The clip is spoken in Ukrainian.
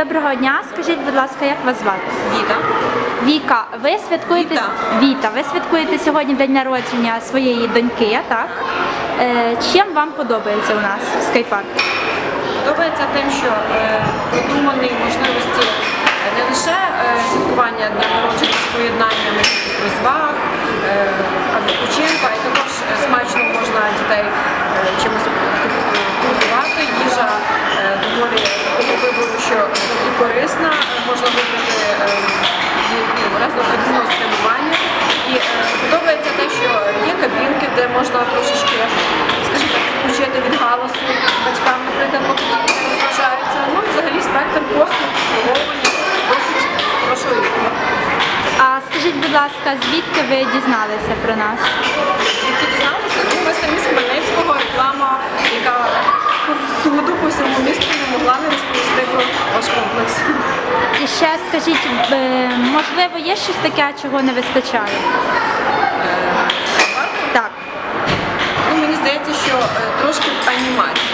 Доброго дня. Скажіть, будь ласка, як вас звати? Віта. Віка, ви святкуєте Віта. Віта, ви святкуєте сьогодні день народження своєї доньки, так? Е, чим вам подобається у нас в скайпарку? Подобається тим, що е, продумані можливості не лише е, святкування дня народження з поєднанням розваг, е, а відпочинку, а й також е, смачно можна дітей е, чимось корисна, можна вибрати е, ну, різного спрямування. І е, подобається те, що є кабінки, де можна трошечки, скажімо так, відпочити від галасу батькам, наприклад, поки не розважаються. Ну, взагалі спектр послуг, обслуговування досить грошовий. А скажіть, будь ласка, звідки ви дізналися про нас? Звідки дізналися? Ну, ми самі з Хмельницького реклама, яка повсюду, по всьому місту не могла не розповісти про ще скажіть, е, можливо, є щось таке, чого не вистачає? Е, так. Ну, Мені здається, що е, трошки анімації.